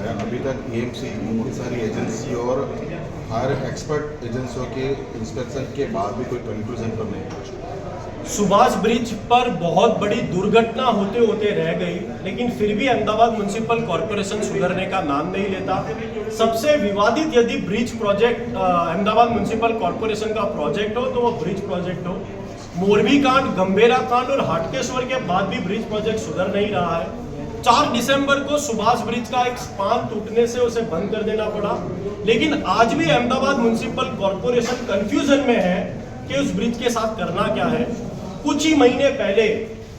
है। अभी तक एएमसी बहुत सारी एजेंसी और हर एक्सपर्ट एजेंसियों के इंस्पेक्शन के बाद भी कोई कंक्लूजन पर नहीं पहुँचा सुभाष ब्रिज पर बहुत बड़ी दुर्घटना होते होते रह गई, लेकिन फिर भी अहमदाबाद म्यूनसिपल कॉरपोरेशन सुधरने का नाम नहीं लेता। सबसे विवादित यदि bridge project Ahmedabad municipal corporation का प्रोजेक्ट हो तो वो ब्रिज प्रोजेक्ट हो। मोरबी कांड, गंभीरा कांड और हाटकेश्वर के बाद भी ब्रिज प्रोजेक्ट सुधर नहीं रहा है। चार दिसंबर को सुभाष ब्रिज का एक स्पान टूटने से उसे बंद कर देना पड़ा। लेकिन आज भी अहमदाबाद म्यूनिसिपल कॉरपोरेशन कंफ्यूजन में है कि उस ब्रिज के साथ करना क्या है। कुछ ही महीने पहले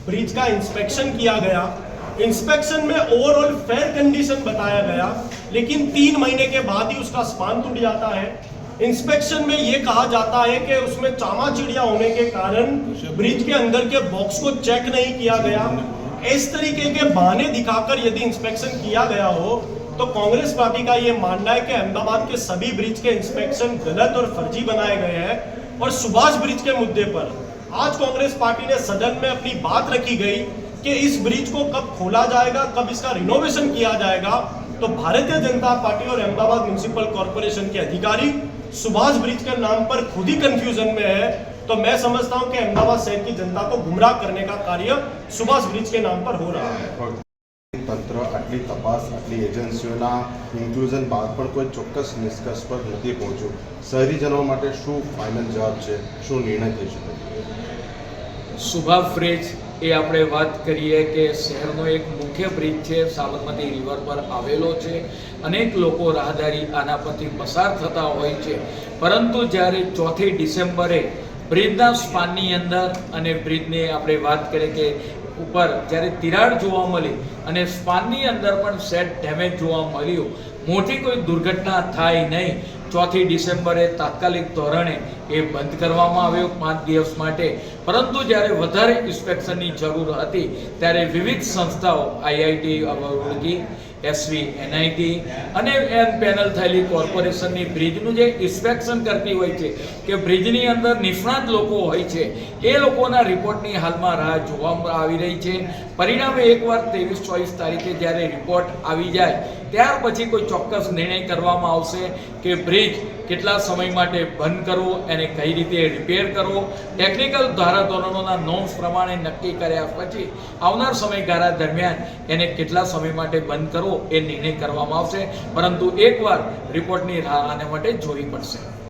ब्रिज का इंस्पेक्शन किया गया। इंस्पेक्शन में ओवरऑल फेयर कंडीशन बताया गया, लेकिन तीन महीने के बाद ही उसका स्पान टूट जाता है। इंस्पेक्शन में ये कहा जाता है कि उसमें चामा चिड़िया होने के कारण ब्रिज के अंदर के बॉक्स को चेक नहीं किया गया। इस तरीके के बहाने दिखाकर यदि इंस्पेक्शन किया गया हो तो कांग्रेस पार्टी का ये मानना है कि अहमदाबाद के सभी ब्रिज के इंस्पेक्शन गलत और फर्जी बनाए गए हैं और सुभाष ब्रिज के मुद्दे पर आज कांग्रेस पार्टी ने सदन में अपनी बात रखी गई कि इस ब्रिज को कब खोला जाएगा, कब इसका रिनोवेशन किया जाएगा तो भारतीय जनता पार्टी और अहमदाबाद म्यूनिसिपल कॉरपोरेशन के अधिकारी सुभाष ब्रिज के नाम पर खुद ही कंफ्यूजन में है तो मैं समझता हूं कि अहमदाबाद शहर की जनता को गुमराह करने का कार्य सुभाष ब्रिज के नाम पर हो रहा है તંત્ર આટલી તપાસ આટલી એજન્સીઓના ઇન્ક્લુઝન બાદ પણ કોઈ ચોક્કસ નિષ્કર્ષ પર નથી પહોંચ્યું શહેરીજનો માટે શું ફાઇનલ જવાબ છે શું નિર્ણય થઈ શકે સુભા બ્રિજ એ આપણે વાત કરીએ કે શહેરનો એક મુખ્ય બ્રિજ છે સાબરમતી રિવર પર આવેલો છે અનેક લોકો રાહદારી આના પરથી પસાર થતા હોય છે પરંતુ જ્યારે ચોથી ડિસેમ્બરે બ્રિજના સ્પાનની અંદર અને બ્રિજની આપણે વાત કરીએ કે ઉપર જ્યારે તિરાડ જોવા મળી અને સ્પાનની અંદર પણ સેટ ડેમેજ જોવા મળ્યું, મોટી કોઈ દુર્ઘટના થાય નહીં. ચોથી ડિસેમ્બરે તાત્કાલિક ધોરણે એ બંધ કરવામાં આવ્યો પાંચ દિવસ માટે. પરંતુ જ્યારે વધારે ઇન્સ્પેક્શનની જરૂર હતી, ત્યારે વિવિધ સંસ્થાઓ, આઈઆઈટી રૂડકી એસવી, એનઆઈટી અને એન પેનલ થયેલી કોર્પોરેશનની બ્રિજનું જે ઇન્સ્પેક્શન કરતી હોય છે, કે બ્રિજની અંદર નિષ્ણાત લોકો હોય છે, એ લોકોના રિપોર્ટની હાલમાં રાહ જોવામાં આવી રહી છે. પરિણામે એકવાર ત્રેવીસ ચોવીસ તારીખે જ્યારે રિપોર્ટ આવી જાય, ત્યાર પછી કોઈ ચોક્કસ નિર્ણય કરવામાં આવશે કે બ્રિજ કેટલા સમય માટે બંધ કરવો, એને કઈ રીતે રિપેર કરવો, ટેકનિકલ ધારાધોરણોના નોમ્સ પ્રમાણે નક્કી કર્યા પછી આવનાર સમયગાળા દરમિયાન એને કેટલા સમય માટે બંધ એ નિર્ણય કરવામાં આવશે. પરંતુ એકવાર રિપોર્ટની રાહ આને માટે જોવી પડશે.